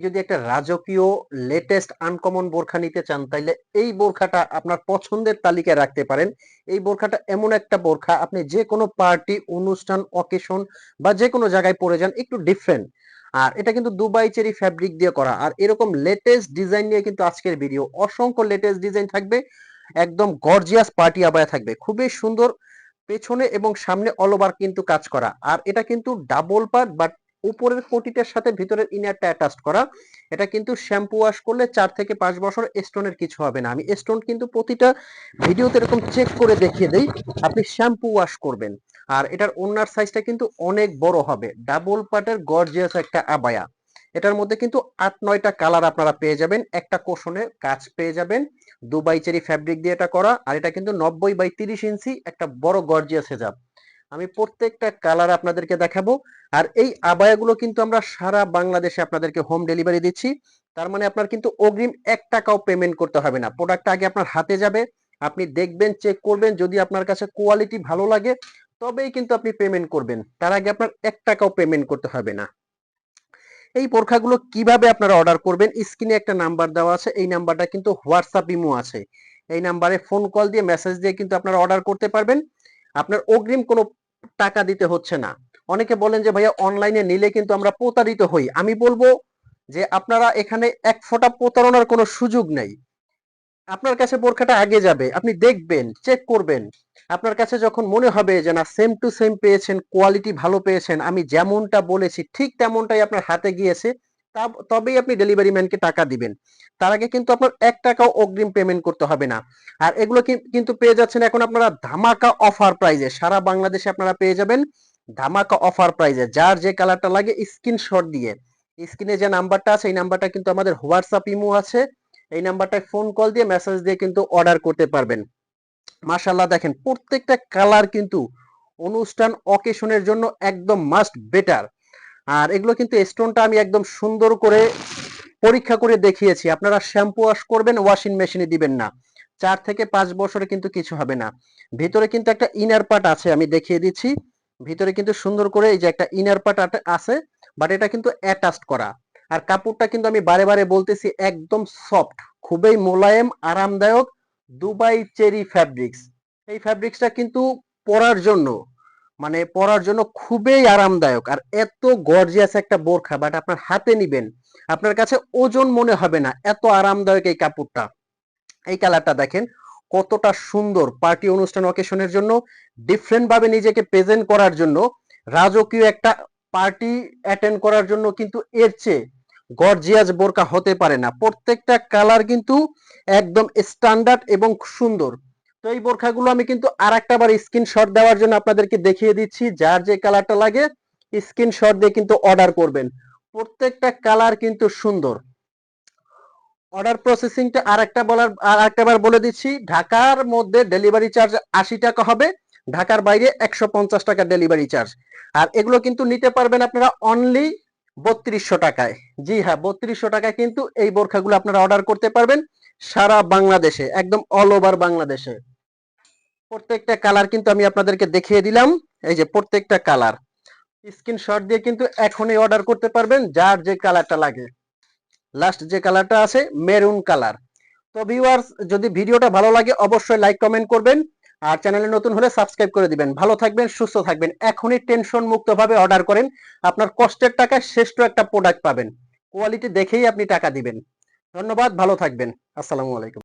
যদি একটা রাজকীয় লেটেস্ট আনকমন বোরখা নিতে চান, তাইলে এই বোরখাটা আপনার পছন্দের তালিকায় রাখতে পারেন। এই বোরখাটা এমন একটা বোরখা, আপনি যে কোনো পার্টি, অনুষ্ঠান অকেশন বা যে কোনো জায়গায় পরে যান, একটু ডিফারেন্ট আর এটা কিন্তু দুবাই চেরি ফ্যাব্রিক দিয়ে করা। আর এরকম লেটেস্ট ডিজাইন নিয়ে কিন্তু আজকের ভিডিও অসংখ্য লেটেস্ট ডিজাইন থাকবে। একদম গর্জিয়াস পার্টি আবায়া থাকবে। খুবই সুন্দর, পেছনে এবং সামনে অল ওভার কিন্তু কাজ করা। আর এটা কিন্তু ডাবল পার্ট বাট উপরের কোটিটার সাথে ভিতরের ইনারটা অ্যাটাচ করা। এটা কিন্তু শ্যাম্পু ওয়াশ করলে চার থেকে পাঁচ বছর স্টোনের কিছু হবে না। আমি স্টোন কিন্তু প্রতিটা ভিডিওতে এরকম চেক করে দেখিয়ে দেই, আপনি শ্যাম্পু ওয়াশ করবেন। আর এটার ওনার সাইজটা কিন্তু অনেক বড় হবে। ডাবল পার্টের গর্জিয়াস একটা আবায়া। এটার মধ্যে কিন্তু আট, নয়টা কালার আপনারা পেয়ে যাবেন। একটা কোশনে কাজ পেয়ে যাবেন। দুবাই চেরি ফ্যাব্রিক দিয়ে এটা করা। আর এটা কিন্তু নব্বই বাই তিরিশ ইঞ্চি একটা বড় গর্জিয়াস হেজাব আমি প্রত্যেকটা কালার আপনাদেরকে দেখাবো। আর এই আবায়াগুলো কিন্তু আমরা সারা বাংলাদেশে আপনাদেরকে হোম ডেলিভারি দিচ্ছি। তার মানে আপনার কিন্তু অগ্রিম এক টাকাও পেমেন্ট করতে হবে না। প্রোডাক্টটা আগে আপনার হাতে যাবে। আপনি দেখবেন চেক করবেন। যদি আপনার কাছে কোয়ালিটি ভালো লাগে, তবেই কিন্তু আপনি পেমেন্ট করবেন। তার আগে আপনার এক টাকাও পেমেন্ট করতে হবে না। এই বোরখাগুলো কীভাবে আপনারা অর্ডার করবেন? স্ক্রিনে একটা নাম্বার দেওয়া আছে। এই নাম্বারটা কিন্তু হোয়াটসঅ্যাপ ইমো আছে। এই নাম্বারে ফোন কল দিয়ে মেসেজ দিয়ে কিন্তু আপনারা অর্ডার করতে পারবেন। আপনার অগ্রিম কোনো টাকা দিতে হচ্ছে না। অনেকে বলেন যে, ভাইয়া অনলাইনে নিলে কিন্তু আমরা প্রতারিত হই। আমি বলব যে, আপনারা এখানে এক ফোঁটা প্রতারণার কোনো সুযোগ নেই। আপনার কাছে বোরখাটা আগে যাবে, আপনি দেখবেন চেক করবেন। আপনার কাছে যখন মনে হবে যে, না সেম টু সেম পেয়েছেন কোয়ালিটি ভালো পেয়েছেন, আমি যেমনটা বলেছি, ঠিক তেমনটাই আপনার হাতে গিয়েছে। তবেই আপনি ডেলিভারি ম্যানকে টাকা দিবেন। তার আগে কিন্তু আপনার এক টাকাও অগ্রিম পেমেন্ট করতে হবে না। আর এগুলো কিন্তু পেয়ে যাচ্ছেন এখন আপনারা ধামাকা অফার প্রাইজে সারা বাংলাদেশে আপনারা পেয়ে যাবেন ধামাকা অফার প্রাইজে যার যে কালারটা লাগে স্ক্রিনশট দিয়ে। স্ক্রিনে যে নাম্বারটা আছে, এই নাম্বারটা কিন্তু আমাদের হোয়াটসঅ্যাপ ইমো আছে। এই নাম্বারটায় ফোন কল দিয়ে মেসেজ দিয়ে কিন্তু অর্ডার করতে পারবেন। মাশাল্লাহ দেখেন, প্রত্যেকটা কালার কিন্তু অনুষ্ঠান অকেশনের জন্য একদম মাস্ট বেটার আর এগুলো কিন্তু স্টোনটা আমি একদম সুন্দর করে পরীক্ষা করে দেখিয়েছি। আপনারা শ্যাম্পু ওয়াশ করবেন ওয়াশিং মেশিনে দিবেন না। চার থেকে পাঁচ বছরে কিন্তু কিছু হবে না। ভিতরে কিন্তু একটা ইনার পার্ট আছে, আমি দেখিয়ে দিচ্ছি। ভিতরে কিন্তু সুন্দর করে এই যে একটা ইনার পার্ট আছে বাট এটা কিন্তু অ্যাটাচড করা। আর কাপড়টা কিন্তু আমি বারে বারে বলতেছি, একদম সফট খুবই মোলায়েম, আরামদায়ক, দুবাই চেরি ফ্যাব্রিক্স এই ফ্যাব্রিক্সটা কিন্তু পরার জন্য। মানে পরার জন্য খুবই আরামদায়ক। আর এত গর্জিয়াস একটা বোরখা বাট আপনার হাতে নিবেন, আপনার কাছে ওজন মনে হবে না, এত আরামদায়ক এই কাপড়টা। এই কালারটা দেখেন, কতটা সুন্দর পার্টি অনুষ্ঠান অকেশনের জন্য ডিফারেন্ট ভাবে নিজেকে প্রেজেন্ট করার জন্য, রাজকীয় একটা পার্টি অ্যাটেন্ড করার জন্য কিন্তু এর চেয়ে গর্জিয়াস বোরকা হতে পারে না। প্রত্যেকটা কালার কিন্তু একদম স্ট্যান্ডার্ড এবং সুন্দর। তো এই বোরখাগুলো আমি কিন্তু আর একটা বার স্ক্রিনশট দেওয়ার জন্য আপনাদেরকে দেখিয়ে দিচ্ছি, যার যে কালারটা লাগে স্ক্রিনশট দিয়ে কিন্তু অর্ডার করবেন। প্রত্যেকটা কালার কিন্তু সুন্দর। অর্ডার প্রসেসিংটা আর একটা বলার আর একটা বার বলে দিচ্ছি, ঢাকার মধ্যে ডেলিভারি চার্জ আশি টাকা হবে, ঢাকার বাইরে একশো পঞ্চাশ টাকা ডেলিভারি চার্জ আর এগুলো কিন্তু নিতে পারবেন আপনারা অনলি বত্রিশশো টাকায়। জি হ্যাঁ বত্রিশশো টাকায় কিন্তু এই বোরখাগুলো আপনারা অর্ডার করতে পারবেন সারা বাংলাদেশে, একদম অল ওভার বাংলাদেশে। প্রত্যেকটা কালার কিন্তু আমি আপনাদেরকে দেখিয়ে দিলাম। এই যে প্রত্যেকটা কালার স্ক্রিনশট দিয়ে কিন্তু এখনই অর্ডার করতে পারবেন, যার যে কালারটা লাগে। লাস্ট যে কালারটা আছে মেরুন কালার তো ভিউয়ার্স যদি ভিডিওটা ভালো লাগে, অবশ্যই লাইক কমেন্ট করবেন। আর চ্যানেলে নতুন হলে সাবস্ক্রাইব করে দিবেন। ভালো থাকবেন, সুস্থ থাকবেন। এখনই টেনশন মুক্ত ভাবে অর্ডার করেন। আপনার কষ্টের টাকায় শ্রেষ্ঠ একটা প্রোডাক্ট পাবেন। কোয়ালিটি দেখেই আপনি টাকা দিবেন। ধন্যবাদ, ভালো থাকবেন। আসসালামু আলাইকুম।